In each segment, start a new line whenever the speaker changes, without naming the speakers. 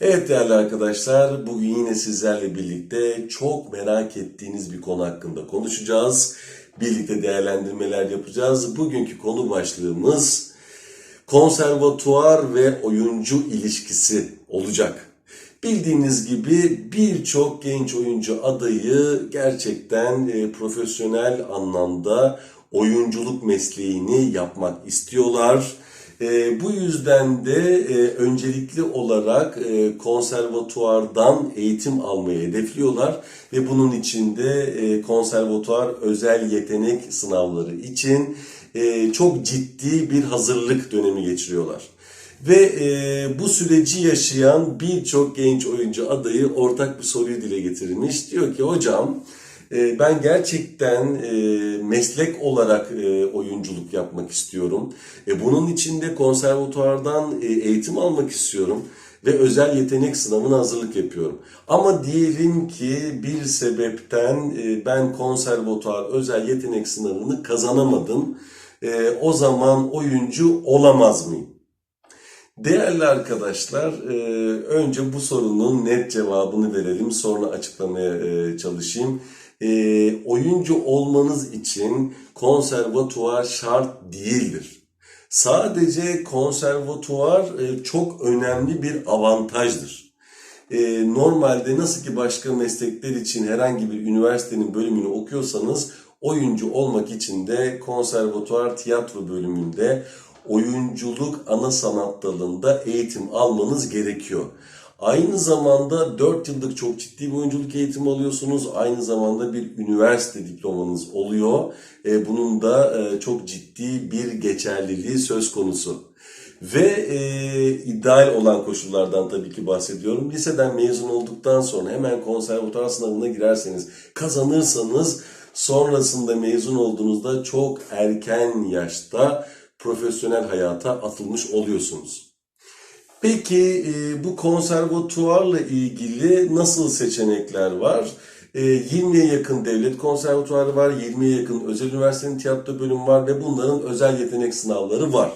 Evet değerli arkadaşlar, bugün yine sizlerle birlikte çok merak ettiğiniz bir konu hakkında konuşacağız. Birlikte değerlendirmeler yapacağız. Bugünkü konu başlığımız konservatuar ve oyuncu ilişkisi olacak. Bildiğiniz gibi birçok genç oyuncu adayı gerçekten e, profesyonel anlamda oyunculuk mesleğini yapmak istiyorlar. E, bu yüzden de e, öncelikli olarak e, konservatuardan eğitim almayı hedefliyorlar ve bunun için de e, konservatuar özel yetenek sınavları için e, çok ciddi bir hazırlık dönemi geçiriyorlar. Ve e, bu süreci yaşayan birçok genç oyuncu adayı ortak bir soruyu dile getirmiş. Diyor ki hocam e, ben gerçekten e, meslek olarak e, oyunculuk yapmak istiyorum. E, bunun için de konservatuardan eğitim almak istiyorum ve özel yetenek sınavına hazırlık yapıyorum. Ama diyelim ki bir sebepten ben konservatuar özel yetenek sınavını kazanamadım. O zaman oyuncu olamaz mıyım? Değerli arkadaşlar, önce bu sorunun net cevabını verelim, sonra açıklamaya çalışayım. E, oyuncu olmanız için konservatuvar şart değildir. Sadece konservatuvar e, çok önemli bir avantajdır. E, normalde nasıl ki başka meslekler için herhangi bir üniversitenin bölümünü okuyorsanız oyuncu olmak için de konservatuvar tiyatro bölümünde oyunculuk ana sanat dalında eğitim almanız gerekiyor. Aynı zamanda 4 yıllık çok ciddi bir oyunculuk eğitimi alıyorsunuz. Aynı zamanda bir üniversite diplomanız oluyor. E, bunun da e, çok ciddi bir geçerliliği söz konusu. Ve e, ideal olan koşullardan tabii ki bahsediyorum. Liseden mezun olduktan sonra hemen konservatuar sınavına girerseniz, kazanırsanız sonrasında mezun olduğunuzda çok erken yaşta profesyonel hayata atılmış oluyorsunuz. Peki e, bu konservatuvarla ilgili nasıl seçenekler var? E, 20'ye yakın devlet konservatuvarı var, 20'ye yakın özel üniversitenin tiyatro bölümü var ve bunların özel yetenek sınavları var.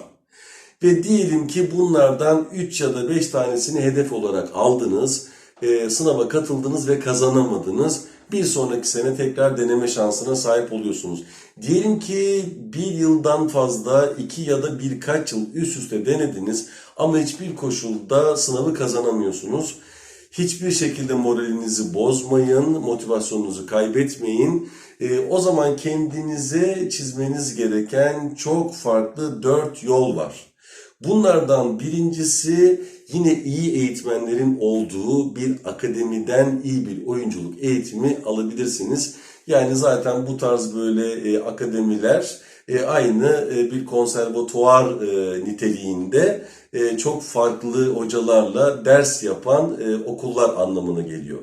Ve diyelim ki bunlardan 3 ya da 5 tanesini hedef olarak aldınız, e, sınava katıldınız ve kazanamadınız. Bir sonraki sene tekrar deneme şansına sahip oluyorsunuz. Diyelim ki bir yıldan fazla, iki ya da birkaç yıl üst üste denediniz ama hiçbir koşulda sınavı kazanamıyorsunuz. Hiçbir şekilde moralinizi bozmayın, motivasyonunuzu kaybetmeyin. E, o zaman kendinize çizmeniz gereken çok farklı dört yol var. Bunlardan birincisi yine iyi eğitmenlerin olduğu bir akademiden iyi bir oyunculuk eğitimi alabilirsiniz. Yani zaten bu tarz böyle e, akademiler e, aynı e, bir konservatuvar e, niteliğinde e, çok farklı hocalarla ders yapan e, okullar anlamına geliyor.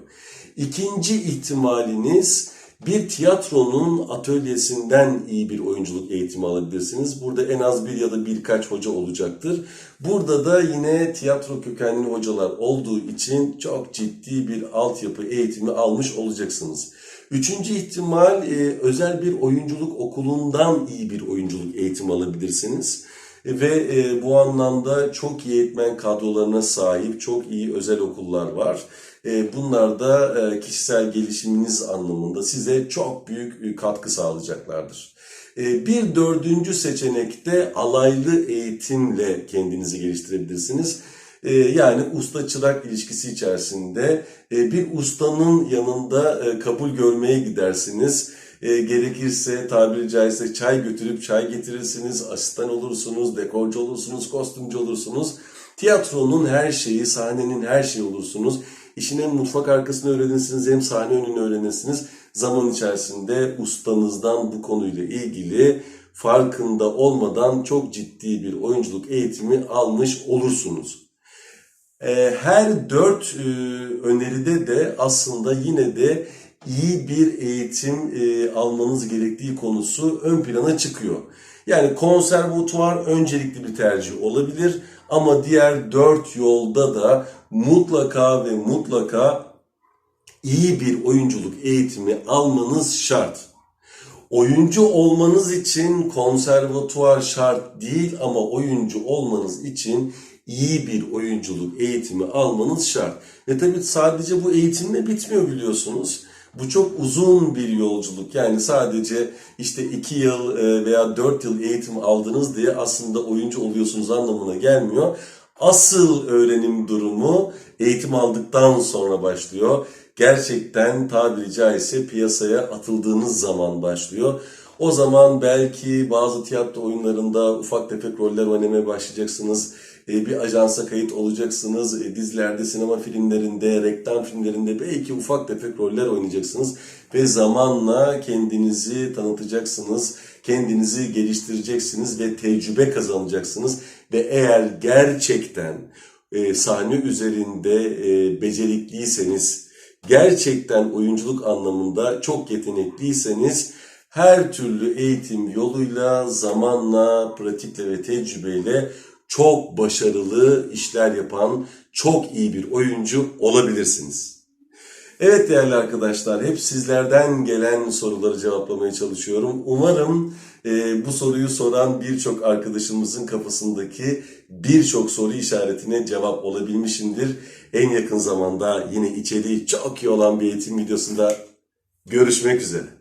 İkinci ihtimaliniz bir tiyatronun atölyesinden iyi bir oyunculuk eğitimi alabilirsiniz. Burada en az bir ya da birkaç hoca olacaktır. Burada da yine tiyatro kökenli hocalar olduğu için çok ciddi bir altyapı eğitimi almış olacaksınız. Üçüncü ihtimal e, özel bir oyunculuk okulundan iyi bir oyunculuk eğitimi alabilirsiniz. Ve e, bu anlamda çok iyi eğitmen kadrolarına sahip çok iyi özel okullar var. E, bunlar da e, kişisel gelişiminiz anlamında size çok büyük e, katkı sağlayacaklardır. E, bir dördüncü seçenekte alaylı eğitimle kendinizi geliştirebilirsiniz. E, yani usta çırak ilişkisi içerisinde e, bir ustanın yanında e, kabul görmeye gidersiniz. E, gerekirse tabiri caizse çay götürüp çay getirirsiniz, asistan olursunuz, dekorcu olursunuz, kostümcü olursunuz. Tiyatronun her şeyi, sahnenin her şeyi olursunuz. İşin hem mutfak arkasını öğrenirsiniz hem sahne önünü öğrenirsiniz. Zaman içerisinde ustanızdan bu konuyla ilgili farkında olmadan çok ciddi bir oyunculuk eğitimi almış olursunuz. Ee, her dört e, öneride de aslında yine de iyi bir eğitim e, almanız gerektiği konusu ön plana çıkıyor. Yani konservatuvar öncelikli bir tercih olabilir ama diğer dört yolda da mutlaka ve mutlaka iyi bir oyunculuk eğitimi almanız şart. Oyuncu olmanız için konservatuvar şart değil ama oyuncu olmanız için iyi bir oyunculuk eğitimi almanız şart. Ve tabii sadece bu eğitimle bitmiyor biliyorsunuz. Bu çok uzun bir yolculuk. Yani sadece işte 2 yıl e, veya 4 yıl eğitim aldınız diye aslında oyuncu oluyorsunuz anlamına gelmiyor. Asıl öğrenim durumu eğitim aldıktan sonra başlıyor. Gerçekten tabiri caizse piyasaya atıldığınız zaman başlıyor. O zaman belki bazı tiyatro oyunlarında ufak tefek roller oynamaya başlayacaksınız. E, Bir ajansa kayıt olacaksınız. E, Dizilerde, sinema filmlerinde, reklam filmlerinde belki ufak tefek roller oynayacaksınız. Ve zamanla kendinizi tanıtacaksınız. Kendinizi geliştireceksiniz ve tecrübe kazanacaksınız. Ve eğer gerçekten e, sahne üzerinde e, becerikliyseniz, gerçekten oyunculuk anlamında çok yetenekliyseniz her türlü eğitim yoluyla, zamanla, pratikle ve tecrübeyle çok başarılı işler yapan çok iyi bir oyuncu olabilirsiniz. Evet değerli arkadaşlar, hep sizlerden gelen soruları cevaplamaya çalışıyorum. Umarım e, bu soruyu soran birçok arkadaşımızın kafasındaki birçok soru işaretine cevap olabilmişimdir. En yakın zamanda yine içeriği çok iyi olan bir eğitim videosunda görüşmek üzere.